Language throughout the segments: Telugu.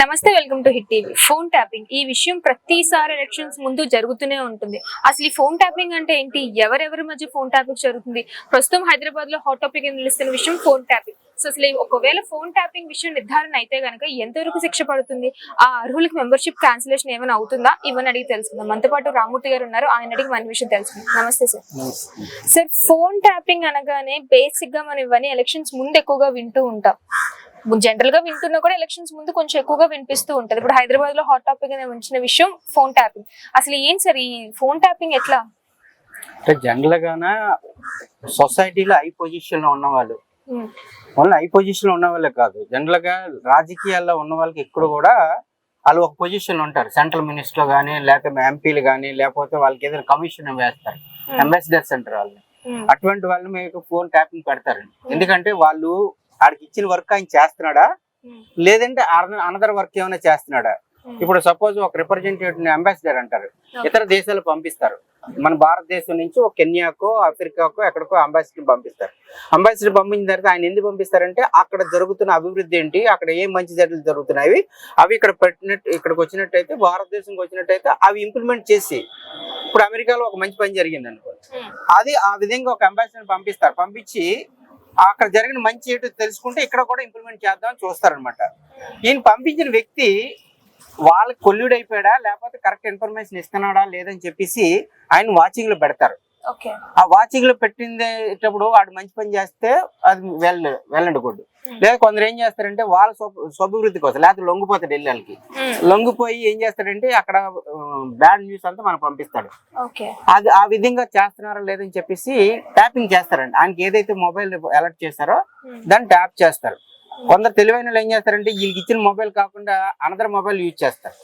నమస్తే welcome to hit TV. Phone tapping. ఈ విషయం ప్రతిసారి ఎలక్షన్స్ ముందు జరుగుతూనే ఉంటుంది. అసలు ఈ ఫోన్ ట్యాపింగ్ అంటే ఏంటి? ఎవరెవరి మధ్య ఫోన్ ట్యాపింగ్ జరుగుతుంది? ప్రస్తుతం హైదరాబాద్లో హాట్ టాపిక్ నిలుస్తున్న విషయం ఫోన్ ట్యాపింగ్. సో అసలు ఒకవేళ ఫోన్ ట్యాపింగ్ విషయం నిర్ధారణ అయితే గనక ఎంతవరకు శిక్ష పడుతుంది? ఆ అర్హులకి మెంబర్షిప్ క్యాన్సిలేషన్ ఏమైనా అవుతుందా? ఇవన్నీ అడిగి తెలుసుకుందాం. మనతో పాటు రామూర్తి గారు ఉన్నారు. ఆయన అడిగి మన విషయం తెలుసుకుందాం. నమస్తే సార్. సార్ ఫోన్ ట్యాపింగ్ అనగానే బేసిక్గా మనం ఇవన్నీ ఎలక్షన్స్ ముందు ఎక్కువగా వింటూ ఉంటాం. జనరల్గా వింటున్నా కూడా ఎలక్షన్స్ ముందు కొంచెం ఎక్కువగా వినిపిస్తూ ఉంటది. ఇప్పుడు హైదరాబాద్లో హాట్ టాపిక్ అని ఉంచిన విషయం ఫోన్ ట్యాపింగ్ అసలు ఏం సార్ ఈ ఫోన్ ట్యాపింగ్ ఎట్లా? అంటే జనరల్ గాన సొసైటీలో హై పొజిషన్లో ఉన్న వాళ్ళు ఓన్లీ హై పొజిషన్లో ఉన్న వాళ్ళే కాదు. జనరల్గా రాజకీయాల్లో ఉన్న వాళ్ళకి ఎప్పుడు కూడా వాళ్ళు ఒక పొజిషన్ ఉంటారు. సెంట్రల్ మినిస్టర్ గానీ లేకపోతే ఎంపీలు గానీ లేకపోతే వాళ్ళకి ఏదైనా కమిషన్ వేస్తారు. అంబాసిడర్స్ అంటారు వాళ్ళని. ఉమ్, అటువంటి వాళ్ళు మీకు ఫోన్ ట్యాపింగ్ పెడతారు ఎందుకంటే వాళ్ళు ఆడికి ఇచ్చిన వర్క్ ఆయన చేస్తున్నాడా? లేదంటే అనదర్ వర్క్ ఏమైనా చేస్తున్నాడా? ఇప్పుడు సపోజ్ ఒక రిప్రజెంటేటివ్ అంబాసిడర్ అంటారు. ఇతర దేశాలు పంపిస్తారు. మన భారతదేశం నుంచి ఒక కెన్యాకో ఆఫ్రికాకో ఎక్కడికో అంబాసిడర్ పంపిస్తారు. అంబాసిడర్ పంపించిన తర్వాత ఆయన ఎందుకు పంపిస్తారంటే అక్కడ జరుగుతున్న అభివృద్ధి ఏంటి అక్కడ ఏం మంచి చెడ్డలు జరుగుతున్నాయి అవి ఇక్కడ పెట్టినట్టు ఇక్కడికి వచ్చినట్టయితే భారతదేశంకి వచ్చినట్టయితే అవి ఇంప్లిమెంట్ చేసి ఇప్పుడు అమెరికాలో ఒక మంచి పని జరిగింది అనుకో అది ఆ విధంగా ఒక అంబాసిడర్ పంపిస్తారు. పంపించి అక్కడ జరిగిన మంచి ఏంటో తెలుసుకుంటే ఇక్కడ కూడా ఇంప్లిమెంట్ చేద్దామని చూస్తారనమాట ఈయన పంపించిన వ్యక్తి వాళ్ళకి కొల్లుడైపోయాడా అయిపోయాడా? లేకపోతే కరెక్ట్ ఇన్ఫర్మేషన్ ఇస్తున్నాడా? లేదని చెప్పేసి ఆయన వాచింగ్లో పెడతారు. ఆ వాచింగ్లో పెట్టిందేటప్పుడు వాడు మంచి పని చేస్తే అది వెల్ వెళ్ళండి గుడ్ లేదా కొందరు ఏం చేస్తారంటే వాళ్ళ స్వ- స్వభివృద్ధి కోసం లేకపోతే లొంగిపోతాడు వెళ్ళి ఉమ్, లొంగిపోయి ఏం చేస్తాడంటే అక్కడ బ్యాడ్ న్యూస్ అంతా మనకు పంపిస్తాడు. అది ఆ విధంగా చేస్తున్నారా లేదని చెప్పేసి ట్యాపింగ్ చేస్తారండి. ఆయనకి ఏదైతే మొబైల్ అలర్ట్ చేస్తారో దాన్ని ట్యాప్ చేస్తారు. కొందరు తెలివైన వాళ్ళు ఏం చేస్తారంటే వీళ్ళకి ఇచ్చిన మొబైల్ కాకుండా అనదర్ మొబైల్ యూజ్ చేస్తారు.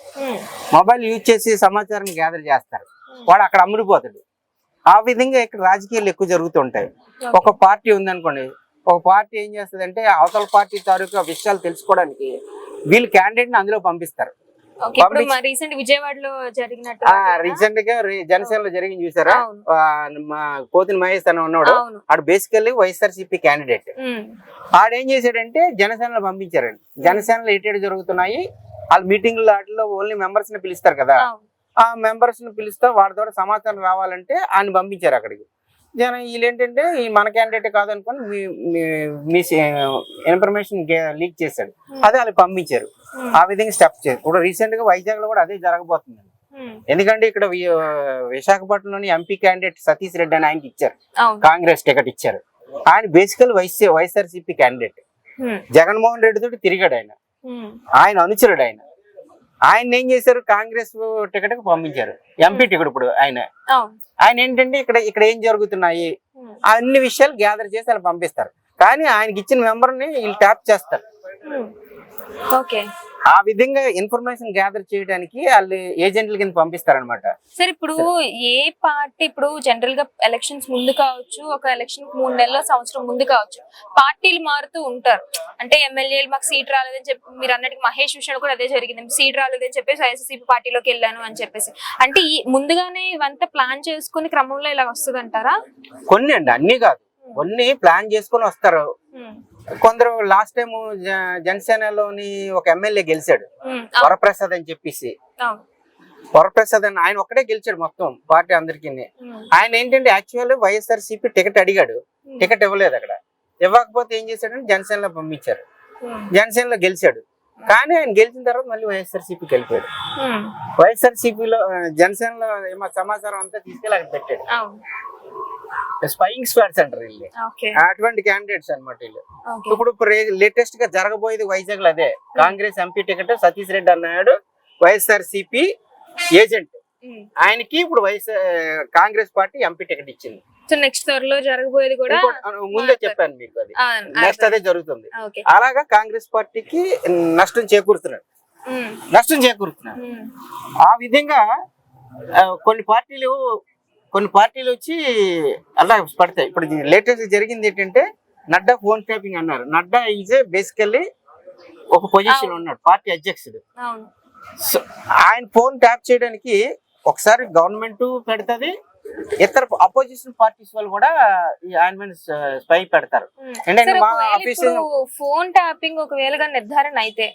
మొబైల్ యూజ్ చేసి సమాచారాన్ని గ్యాదర్ చేస్తారు. వాడు అక్కడ అమ్ముడిపోతాడు. ఆ విధంగా ఇక్కడ రాజకీయాలు ఎక్కువ జరుగుతుంటాయి. ఒక పార్టీ ఉందనుకోండి ఒక పార్టీ ఏం చేస్తుందంటే అవతల పార్టీ తాలూకా విషయాలు తెలుసుకోవడానికి వీళ్ళు క్యాండిడేట్ని అందులో పంపిస్తారు. రీసెంట్గా జనసేనలో జరిగింది చూసారా? మా కోతిని మహేష్ అని ఉన్నాడు ఆడు బేసికల్లీ వైఎస్ఆర్సీపీ క్యాండిడేట్. ఉమ్, ఆడేం చేశాడంటే జనసేనలో పంపించారండి. జనసేనలో ఎటు జరుగుతున్నాయి? వాళ్ళ మీటింగ్ వాటిలో ఓన్లీ మెంబర్స్ని పిలుస్తారు కదా. ఆ మెంబర్స్ని పిలుస్తా వాడి ద్వారా సమాచారం రావాలంటే ఆయన పంపించారు అక్కడికి. జన వీళ్ళు ఏంటంటే ఈ మన క్యాండిడేట్ కాదనుకొని మీ- ఇన్ఫర్మేషన్ లీక్ చేశాడు. అదే వాళ్ళు పంపించారు. ఉమ్, ఆ విధంగా స్టెప్ చేశారు. ఇప్పుడు రీసెంట్గా వైజాగ్లో కూడా అదే జరగబోతుంది ఉమ్, ఎందుకంటే ఇక్కడ విశాఖపట్నంలోని ఎంపీ క్యాండిడేట్ సతీష్ రెడ్డి అని ఆయనకి ఇచ్చారు. కాంగ్రెస్ టికెట్ ఇచ్చారు. ఆయన basically YS YSRCP candidate Jaganmohan Reddy తోటి తిరిగాడు ఆయన. ఆయన అనుచరుడు ఆయన. ఆయన ఏం చేశారు? కాంగ్రెస్ టికెట్కు పంపించారు ఎంపీ టికెట్ ఇప్పుడు ఆయన. ఆయన ఏంటంటే ఇక్కడ ఇక్కడ ఏం జరుగుతున్నాయి? అన్ని విషయాలు గ్యాదర్ చేసి వాళ్ళు పంపిస్తారు. కానీ ఆయనకి ఇచ్చిన మెంబర్ని వీళ్ళు ట్యాప్ చేస్తారు. ఆ విధంగా ఇన్ఫర్మేషన్ గ్యాదర్ చేయడానికి వాళ్ళు ఏజెంట్ల కింద పంపిస్తారనమాట సరే ఇప్పుడు ఏ పార్టీ ఇప్పుడు జనరల్గా ఎలక్షన్స్ ముందు కావచ్చు ఒక ఎలక్షన్ మూడు నెలల సంవత్సరం ముందు కావచ్చు పార్టీలు మారుతూ ఉంటారు. అంటే ఎమ్మెల్యేలు మాకు సీట్ రాలేదని చెప్పి మీరు అన్నట్టు మహేష్ విషయంలో కూడా అదే జరిగింది. సీట్ రాలేదని చెప్పేసి వైఎస్సీపీ పార్టీలోకి వెళ్ళాను అని చెప్పేసి. అంటే ఈ ముందుగానే ఇవంతా ప్లాన్ చేసుకుని క్రమంలో ఇలా వస్తుంది అంటారా కొన్ని అండి అన్ని కాదు. కొన్ని ప్లాన్ చేసుకొని వస్తారు. కొందరు లాస్ట్ టైం జనసేనలోని ఒక ఎమ్మెల్యే గెలిచాడు. వరప్రసాద్ అని చెప్పేసి. వరప్రసాద్ అని ఆయన ఒక్కడే గెలిచాడు మొత్తం పార్టీ అందరికి. ఆయన ఏంటంటే యాక్చువల్ వైఎస్ఆర్ సిపి టికెట్ అడిగాడు. టికెట్ ఇవ్వలేదు అక్కడ. ఇవ్వకపోతే ఏం చేశాడంటే జనసేనలో పంపించారు. జనసేనలో గెలిచాడు. కానీ ఆయన గెలిచిన తర్వాత మళ్ళీ వైఎస్ఆర్ సిపికి వెళ్ళిపోయాడు వైఎస్ఆర్ సిపిలో జనసేనలో ఏమో సమాచారం అంతా తీసుకెళ్ళి అక్కడ పెట్టాడు. స్పైయింగ్ స్క్వాడ్స్ అంటారు వీళ్ళు అటువంటి క్యాండిడేట్స్ అన్నమాట వీళ్ళు. ఇప్పుడు లేటెస్ట్గా జరగబోయేది వైజాగ్లో అదే Congress MP ticket Satish Reddy అన్నాడు వైఎస్ఆర్ సిపి ఏజెంట్ ఆయనకి ఇప్పుడు YSR Congress party MP ticket ఇచ్చింది. సో నెక్స్ట్ త్వరలో జరగబోయేది కూడా ముందే చెప్పాను మీకు అది. నెక్స్ట్ అదే జరుగుతుంది. అలాగా కాంగ్రెస్ పార్టీకి నష్టం చేకూరుతున్నాడు. నష్టం చేకూరుతున్నాడు. ఆ విధంగా కొన్ని పార్టీలు కొన్ని పార్టీలు వచ్చి అలా పడతాయి. ఇప్పుడు లేటెస్ట్ జరిగింది ఏంటంటే నడ్డా ఫోన్ ట్యాపింగ్ అన్నారు. నడ్డా ఈజ్ బేసికల్లీ ఒక పొజిషన్ ఉన్నాడు పార్టీ అధ్యక్షుడు. ఆయన ఫోన్ ట్యాప్ చేయడానికి ఒకసారి గవర్నమెంట్ పెడుతుంది ఇతర అపోజిషన్ పార్టీస్ వాళ్ళు కూడా ఈ ఆయన మీద స్పై పెడతారు. ఫోన్ ట్యాపింగ్ ఒకవేళ నిర్ధారణ అయితే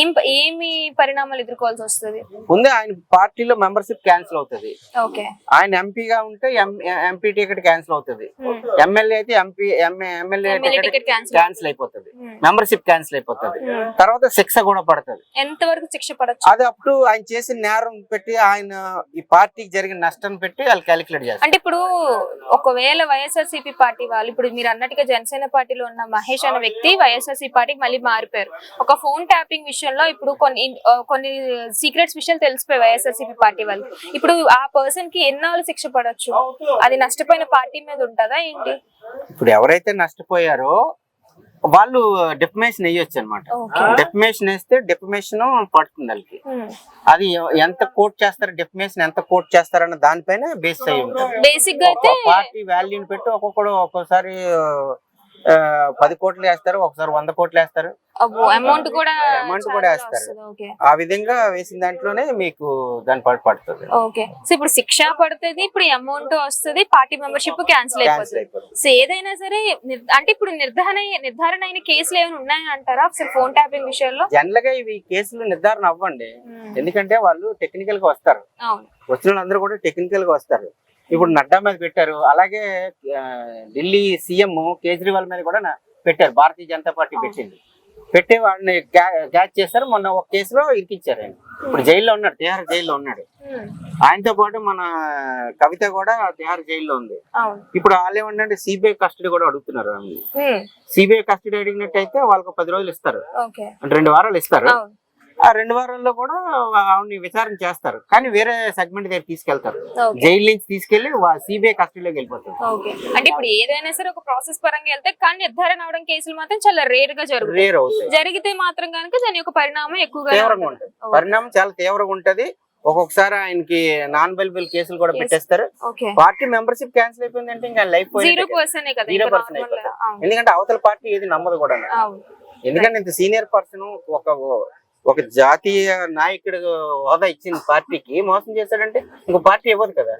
ఏం ఏమి పరిణామాలు ఎదుర్కోవాల్సి వస్తుంది? ముందే ఆయన పార్టీలో మెంబర్షిప్ క్యాన్సిల్ అవుతుంది. ఓకే. ఆయన ఎంపీగా ఉంటే ఎంపీ టికెట్ క్యాన్సిల్ అవుతుంది. ఎమ్మెల్యే అయితే ఎంపీ ఎమ్మెల్యే టికెట్ క్యాన్సిల్ అయిపోతుంది. మెంబర్షిప్ క్యాన్సిల్ అయిపోతుంది. తర్వాత శిక్ష కూడా పడుతుంది. ఎంత వరకు శిక్ష పడచ్చు? అది అప్పుడు ఆయన చేసిన నేరం పెట్టి ఆయన ఈ పార్టీకి జరిగిన నష్టం పెట్టి వాళ్ళు క్యాలిక్యులేట్ చేస్తారు. అంటే ఇప్పుడు ఒకవేళ వైఎస్ఆర్సీపీ పార్టీ వాళ్ళు ఇప్పుడు మీరు అన్నట్టుగా జనసేన పార్టీలో ఉన్న మహేష్ అనే వ్యక్తి వైఎస్ఆర్సీపీ పార్టీకి మళ్ళీ మారిపోయారు. ఒక ఫోన్ ట్యాపింగ్ విషయంలో ఇప్పుడు కొన్ని కొన్ని సీక్రెట్స్ విషయాలు తెలిసిపోయాయి వైఎస్ఆర్సీపీ పార్టీ వాళ్ళు ఇప్పుడు ఆ పర్సన్కి ఎన్నాళ్ళు శిక్ష పడచ్చు? అది నష్టపోయిన పార్టీ మీద ఉంటుందా ఏంటి? ఇప్పుడు ఎవరైతే నష్టపోయారో వాళ్ళు డెఫమేషన్ వేయొచ్చు అనమాట డెఫమేషన్ వేస్తే డెఫమేషన్ పడుతుంది వాళ్ళకి. అది ఎ- ఎంత కోట్ చేస్తారు డెఫమేషన్ ఎంత కోట్ చేస్తారన్న దానిపైన బేస్ అయి ఉంటుంది. పార్టీ వాల్యూని పెట్టి ఒక్కొక్కడు ఒక్కోసారి పది కోట్లు వేస్తారు ఒకసారి వంద కోట్లు వేస్తారు. అమౌంట్ కూడా చాలా కూడా వేస్తారు. ఆ విధంగా వేసిన దాంట్లోనే మీకు దాని పడి పడుతుంది. ఓకే సో ఇప్పుడు శిక్ష పడుతుంది ఇప్పుడు అమౌంట్ వస్తుంది పార్టీ మెంబర్షిప్ క్యాన్సిల్ అయిపోతుంది. సో ఏదైనా సరే అంటే ఇప్పుడు నిర్ధారణ నిర్ధారణ అయిన కేసులు ఏమైనా ఉన్నాయా అంటారా? అసలు ఫోన్ ట్యాపింగ్ విషయంలో? జనరల్గా ఇవి కేసులు నిర్ధారణ అవ్వండి. ఎందుకంటే వాళ్ళు టెక్నికల్గా వస్తారు. వచ్చిన వాళ్ళందరూ కూడా టెక్నికల్గా వస్తారు. ఇప్పుడు నడ్డా మీద పెట్టారు. అలాగే ఢిల్లీ సీఎం కేజ్రీవాల్ మీద కూడా పెట్టారు. భారతీయ జనతా పార్టీ పెట్టింది. పెట్టి వాడిని క్యాచ్ చేస్తారు మొన్న ఒక కేసులో ఇరికిచ్చారు ఆయన. ఇప్పుడు జైల్లో ఉన్నాడు. తిహార్ జైల్లో ఉన్నాడు. ఆయనతో పాటు మన కవిత కూడా తిహార్ జైల్లో ఉంది. ఇప్పుడు వాళ్ళు ఏమంటే సిబిఐ కస్టడీ కూడా అడుగుతున్నారు సిబిఐ కస్టడీ అడిగినట్టయితే వాళ్ళకి పది రోజులు ఇస్తారు. అంటే రెండు వారాలు ఇస్తారు. ఆ రెండు వారాల్లో కూడా ఆవిడని విచారణ చేస్తారు. కానీ వేరే సెగ్మెంట్ దగ్గర తీసుకెళ్తారు. జైలు నుంచి తీసుకెళ్ళి సిబిఐ కస్టడీలోకి వెళ్ళిపోతుంది ఓకే. అంటే ఇప్పుడు ఏదైనా సరే ఒక ప్రాసెస్ పరంగా వెళ్తే కానీ నిర్ధారణ అవడం కేసులు మాత్రం చాలా రేర్గా జరుగుతాయి. రేర్ అవుతాయి. జరిగితే మాత్రం కనుక దాని యొక్క పరిణామం ఎక్కువగా తీవ్రంగా ఉంటుంది. పరిణామం చాలా తీవ్రంగా ఉంటది. ఒక్కొక్కసారి ఆయనకి నాన్ బెలిబుల్ కేసులు కూడా. పెట్టేస్తారు. పార్టీ మెంబర్షిప్ క్యాన్సిల్ అయిపోయిందంటే ఇంకా లైఫ్ జీరో ఎందుకంటే అవతల పార్టీ ఏది నమ్మదు కూడా ఎందుకంటే ఇంత సీనియర్ పర్సన్ ఒక ఒక జాతీయ నాయకుడు హోదా ఇచ్చిన పార్టీకి మోసం చేశాడంటే ఇంకో పార్టీ ఇవ్వదు కదా.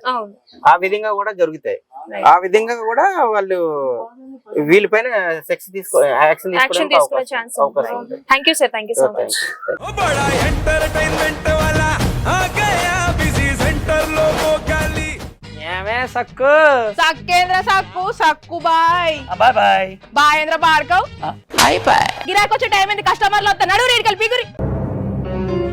ఆ విధంగా కూడా జరుగుతాయి. ఆ విధంగా కూడా వాళ్ళు వీళ్ళపైన సెక్స్ తీసుకో ఏమే Sakku? Sakku Sakku bye. Bye bye. గిరాకొచ్చే time కస్టమర్లు వస్తా నడు రేడికల్ పిగురి